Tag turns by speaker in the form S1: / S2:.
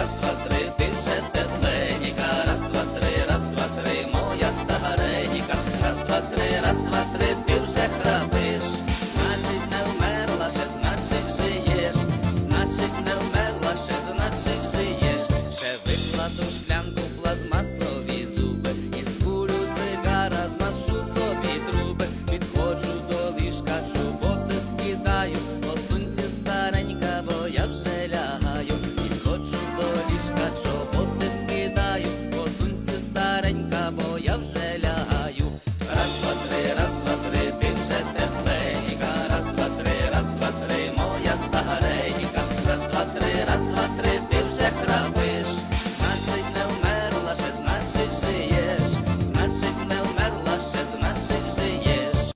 S1: раз, два, три, ти вже тепленька, раз, два, три, раз, два, три, моя старенька, раз, два, три, раз, два, три, ти вже храпиш, значить, не вмерла ще, значить, жиєш, значить, не вмерла ще, значить, жиєш, ще викладу шклянку плазмасу. Чого ти скидаю, по сунці старенька, бо я вже ля.